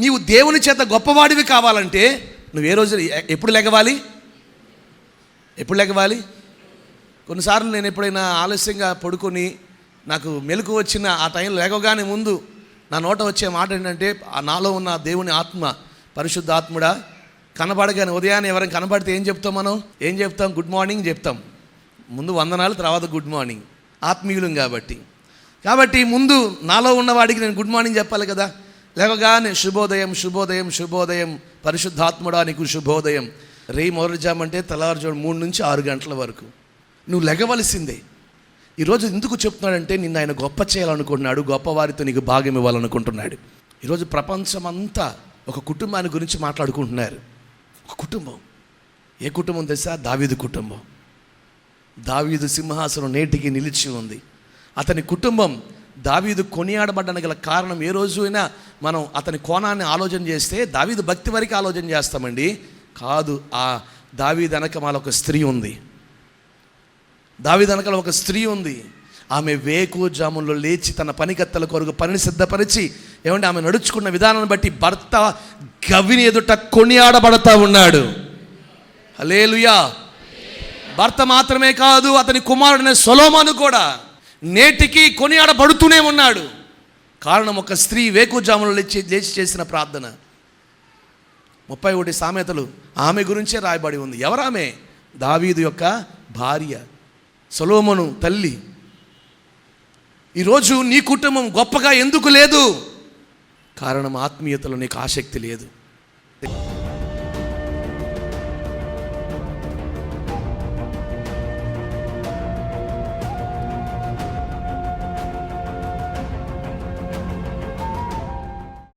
నీవు దేవుని చేత గొప్పవాడివి కావాలంటే నువ్వు ఏ రోజు ఎప్పుడు లెగవాలి? ఎప్పుడు లెగవాలి? కొన్నిసార్లు నేను ఎప్పుడైనా ఆలస్యంగా పడుకొని నాకు మెలకు వచ్చిన ఆ టైంలో లేకగానే ముందు నా నోట వచ్చే మాట ఏంటంటే ఆ నాలో ఉన్న దేవుని ఆత్మ పరిశుద్ధ ఆత్ముడా కనబడగానే ఉదయాన్నే ఎవరైనా కనబడితే ఏం చెప్తాం మనం? ఏం చెప్తాం? గుడ్ మార్నింగ్ చెప్తాం. ముందు వందనాలు తర్వాత గుడ్ మార్నింగ్. ఆత్మీయులం కాబట్టి. కాబట్టి ముందు నాలో ఉన్నవాడికి నేను గుడ్ మార్నింగ్ చెప్పాలి కదా? లేవగానే శుభోదయం శుభోదయం శుభోదయం పరిశుద్ధాత్ముడా నీకు శుభోదయం. రే మొరజామంటే తెల్లవారుజాము మూడు నుంచి ఆరు గంటల వరకు. నువ్వు లెగవలసిందే. ఈరోజు ఎందుకు చెప్తున్నాడంటే నిన్ను ఆయన గొప్ప చేయాలనుకుంటున్నాడు గొప్పవారితో నీకు భాగం ఇవ్వాలనుకుంటున్నాడు. ఈరోజు ప్రపంచమంతా ఒక కుటుంబాన్ని గురించి మాట్లాడుకుంటున్నారు. ఒక కుటుంబం. ఏ కుటుంబం తెలుసా? దావీదు కుటుంబం. దావీదు సింహాసనం నేటికి నిలిచి ఉంది. అతని కుటుంబం దావీదు కొనియాడబడ్డానికి గల కారణం ఏ రోజు అయినా మనం అతని కోణాన్ని ఆలోచన చేస్తే దావీదు భక్తి వరకు ఆలోచన చేస్తామండి. కాదు ఆ దావీదు వెనకమాల ఒక స్త్రీ ఉంది. దావీద్ వెనకాల ఒక స్త్రీ ఉంది. ఆమె వేకు జాముల్లో లేచి తన పనికత్తల కొరకు పనిని సిద్ధపరిచి ఏమంటే ఆమె నడుచుకున్న విధానాన్ని బట్టి భర్త గవిని ఎదుట కొనియాడబడతా ఉన్నాడు. అలేలుయా భర్త మాత్రమే కాదు అతని కుమారుడైన సొలోమాను కూడా నేటికి కొనియాడబడుతూనే ఉన్నాడు. కారణం ఒక స్త్రీ వేకుజాములు లేచి లేచి చేసిన ప్రార్థన. ముప్పై ఒకటి సామెతలు ఆమె గురించే రాయబడి ఉంది. ఎవరామె? దావీదు యొక్క భార్య సొలోమను తల్లి. ఈరోజు నీ కుటుంబం గొప్పగా ఎందుకు లేదు? కారణం ఆత్మీయతలో నీకు ఆసక్తి లేదు.